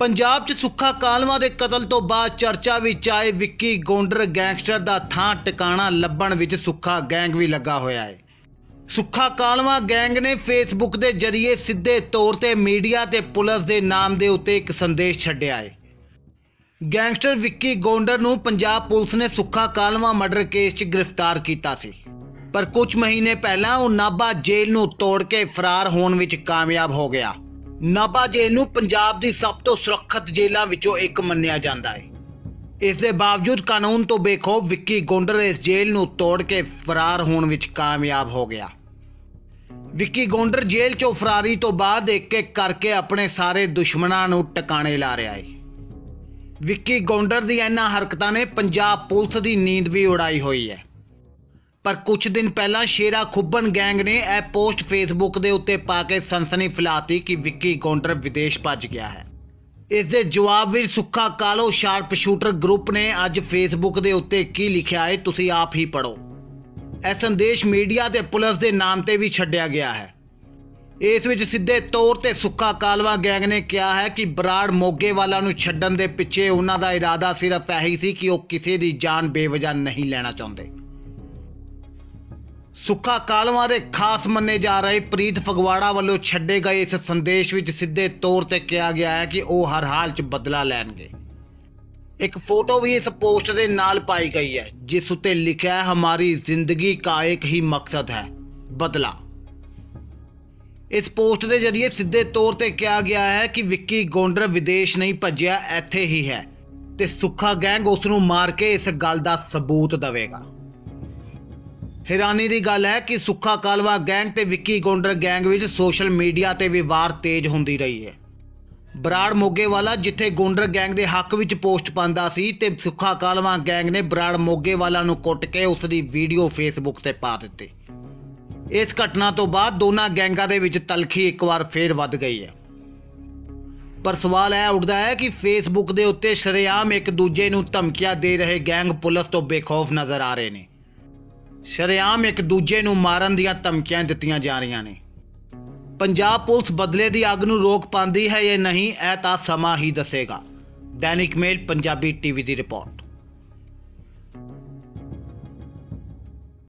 ਪੰਜਾਬ 'ਚ ਸੁੱਖਾ ਕਾਲਵਾ ਦੇ ਕਤਲ ਤੋਂ ਬਾਅਦ ਚਰਚਾ ਵਿੱਚ ਆਏ ਵਿੱਕੀ ਗੋਂਡਰ ਗੈਂਗਸਟਰ ਦਾ ਥਾਂ ਟਿਕਾਣਾ ਲੱਭਣ ਵਿੱਚ ਸੁੱਖਾ ਗੈਂਗ ਵੀ ਲੱਗਾ ਹੋਇਆ ਹੈ। ਸੁੱਖਾ ਕਾਲਵਾ ਗੈਂਗ ਨੇ ਫੇਸਬੁੱਕ ਦੇ ਜ਼ਰੀਏ ਸਿੱਧੇ ਤੌਰ ਤੇ ਮੀਡੀਆ ਤੇ ਪੁਲਿਸ ਦੇ ਨਾਮ ਦੇ ਉੱਤੇ ਇੱਕ ਸੰਦੇਸ਼ ਛੱਡਿਆ ਹੈ। ਗੈਂਗਸਟਰ ਵਿੱਕੀ ਗੋਂਡਰ ਨੂੰ ਪੰਜਾਬ ਪੁਲਿਸ ਨੇ ਸੁੱਖਾ ਕਾਲਵਾ ਮਰਡਰ ਕੇਸ 'ਚ ਗ੍ਰਿਫਤਾਰ ਕੀਤਾ ਸੀ। ਪਰ ਕੁਝ ਮਹੀਨੇ ਪਹਿਲਾਂ ਉਹ ਨਾਭਾ ਜੇਲ੍ਹ ਨੂੰ ਤੋੜ ਕੇ ਫਰਾਰ ਹੋਣ ਵਿੱਚ ਕਾਮਯਾਬ ਹੋ ਗਿਆ। ਨਾਭਾ ਜੇਲ੍ਹ ਨੂੰ ਪੰਜਾਬ ਦੀ ਸਭ ਤੋਂ ਸੁਰੱਖਿਅਤ ਜੇਲ੍ਹਾਂ ਵਿੱਚੋਂ ਇੱਕ ਮੰਨਿਆ ਜਾਂਦਾ ਹੈ। ਇਸ ਦੇ ਬਾਵਜੂਦ ਕਾਨੂੰਨ ਤੋਂ ਬੇਖੌਫ ਵਿੱਕੀ ਗੋਂਡਰ ਇਸ ਜੇਲ੍ਹ ਨੂੰ ਤੋੜ ਕੇ ਫਰਾਰ ਹੋਣ ਵਿੱਚ ਕਾਮਯਾਬ ਹੋ ਗਿਆ। ਵਿੱਕੀ ਗੋਂਡਰ ਜੇਲ੍ਹ ਚੋਂ ਫਰਾਰੀ ਤੋਂ ਬਾਅਦ ਇੱਕ ਇੱਕ ਕਰਕੇ ਆਪਣੇ ਸਾਰੇ ਦੁਸ਼ਮਣਾਂ ਨੂੰ ਟਿਕਾਣੇ ਲਾ ਰਿਹਾ ਹੈ। ਵਿੱਕੀ ਗੋਂਡਰ ਦੀਆਂ ਇਹਨਾਂ ਹਰਕਤਾਂ ਨੇ ਪੰਜਾਬ ਪੁਲਿਸ ਦੀ ਨੀਂਦ ਵੀ ਉਡਾਈ ਹੋਈ ਹੈ। ਪਰ ਕੁਝ ਦਿਨ ਪਹਿਲਾਂ ਸ਼ੇਰਾ ਖੁੱਬਨ ਗੈਂਗ ਨੇ ਇਹ ਪੋਸਟ ਫੇਸਬੁੱਕ ਦੇ ਉੱਤੇ ਪਾ ਕੇ ਸਨਸਨੀ ਫੈਲਾਤੀ ਕਿ ਵਿੱਕੀ ਗੋਂਡਰ ਵਿਦੇਸ਼ ਭੱਜ ਗਿਆ ਹੈ। ਇਸ ਦੇ ਜਵਾਬ ਵਿੱਚ Sukha Kalo sharp shooter group ਨੇ ਅੱਜ ਫੇਸਬੁੱਕ ਦੇ ਉੱਤੇ ਕੀ ਲਿਖਿਆ ਹੈ, ਤੁਸੀਂ ਆਪ ਹੀ ਪੜੋ ਇਹ ਸੰਦੇਸ਼ ਮੀਡੀਆ ਤੇ ਪੁਲਿਸ ਦੇ ਨਾਮ ਤੇ ਵੀ ਛੱਡਿਆ ਗਿਆ ਹੈ। ਇਸ ਵਿੱਚ ਸਿੱਧੇ ਤੌਰ ਤੇ ਸੁੱਖਾ ਕਾਲਵਾ ਗੈਂਗ ਨੇ ਕਿਹਾ ਹੈ ਕਿ ਬਰਾੜ ਮੋਗੇ ਵਾਲਾ ਨੂੰ ਛੱਡਣ ਦੇ ਪਿੱਛੇ ਉਹਨਾਂ ਦਾ ਇਰਾਦਾ ਸਿਰਫ ਇਹੀ ਸੀ ਕਿ ਉਹ ਕਿਸੇ ਦੀ ਜਾਨ ਬੇਵਜਾ ਨਹੀਂ ਲੈਣਾ ਚਾਹੁੰਦੇ। ਸੁੱਖਾ ਕਾਲਵਾ ਦੇ ਖਾਸ ਮੰਨੇ ਜਾ ਰਹੇ ਪ੍ਰੀਤ ਫਗਵਾੜਾ ਵੱਲੋਂ ਛੱਡੇ ਗਏ ਇਸ ਸੰਦੇਸ਼ ਵਿੱਚ ਸਿੱਧੇ ਤੌਰ ਤੇ ਕਿਹਾ ਗਿਆ ਹੈ ਕਿ ਉਹ ਹਰ ਹਾਲ 'ਚ ਬਦਲਾ ਲੈਣਗੇ। ਇੱਕ ਫੋਟੋ ਵੀ ਇਸ ਪੋਸਟ ਦੇ ਨਾਲ ਪਾਈ ਗਈ ਹੈ, ਜਿਸ ਉੱਤੇ ਲਿਖਿਆ ਹੈ, ਹਮਾਰੀ ਜ਼ਿੰਦਗੀ ਦਾ ਇੱਕ ਹੀ ਮਕਸਦ ਹੈ, ਬਦਲਾ। ਇਸ ਪੋਸਟ ਦੇ ਜ਼ਰੀਏ ਸਿੱਧੇ ਤੌਰ ਤੇ ਕਿਹਾ ਗਿਆ ਹੈ ਕਿ ਵਿੱਕੀ ਗੋਂਡਰ ਵਿਦੇਸ਼ ਨਹੀਂ ਭੱਜਿਆ, ਇੱਥੇ ਹੀ ਹੈ ਤੇ ਸੁੱਖਾ ਗੈਂਗ ਉਸ ਨੂੰ ਮਾਰ ਕੇ ਇਸ ਗੱਲ ਦਾ ਸਬੂਤ ਦੇਵੇਗਾ। ਹੈਰਾਨੀ ਦੀ ਗੱਲ ਹੈ ਕਿ ਸੁੱਖਾ ਕਾਲਵਾ ਗੈਂਗ ਤੇ ਵਿੱਕੀ ਗੋਂਡਰ ਗੈਂਗ ਵਿੱਚ ਸੋਸ਼ਲ ਮੀਡੀਆ ਤੇ ਵਿਵਾਦ ਤੇਜ਼ ਹੁੰਦੀ ਰਹੀ ਹੈ। ਬਰਾੜ ਮੋਗੇ ਵਾਲਾ ਜਿੱਥੇ ਗੋਂਡਰ ਗੈਂਗ ਦੇ ਹੱਕ ਵਿੱਚ ਪੋਸਟ ਪਾਉਂਦਾ ਸੀ ਤੇ ਸੁੱਖਾ ਕਾਲਵਾ ਗੈਂਗ ਨੇ ਬਰਾੜ ਮੋਗੇ ਵਾਲਾ ਨੂੰ ਕੁੱਟ ਕੇ ਉਸ ਦੀ ਵੀਡੀਓ ਫੇਸਬੁੱਕ ਤੇ ਪਾ ਦਿੱਤੀ। ਇਸ ਘਟਨਾ ਤੋਂ ਬਾਅਦ ਦੋਨਾਂ ਗੈਂਗਾਂ ਦੇ ਵਿੱਚ ਤਲਖੀ ਇੱਕ ਵਾਰ ਫੇਰ ਵੱਧ ਗਈ ਹੈ। ਪਰ ਸਵਾਲ ਇਹ ਉੱਠਦਾ ਹੈ ਕਿ ਫੇਸਬੁੱਕ ਦੇ ਉੱਤੇ ਸ਼ਰੇਆਮ ਇੱਕ ਦੂਜੇ ਨੂੰ ਧਮਕੀਆਂ ਦੇ ਰਹੇ ਗੈਂਗ ਪੁਲਿਸ ਤੋਂ ਬੇਖੌਫ ਨਜ਼ਰ ਆ ਰਹੇ ਨੇ। ਸ਼ਰੇਆਮ ਇੱਕ ਦੂਜੇ ਨੂੰ ਮਾਰਨ ਦੀਆਂ ਧਮਕੀਆਂ ਦਿੱਤੀਆਂ ਜਾ ਰਹੀਆਂ ਨੇ। ਪੰਜਾਬ ਪੁਲਿਸ ਬਦਲੇ ਦੀ ਅੱਗ ਨੂੰ ਰੋਕ ਪਾਉਂਦੀ ਹੈ ਜਾਂ ਨਹੀਂ, ਇਹ ਤਾਂ ਸਮਾਂ ਹੀ ਦੱਸੇਗਾ। ਦੈਨਿਕ ਮੇਲ, ਪੰਜਾਬੀ ਟੀਵੀ ਦੀ ਰਿਪੋਰਟ।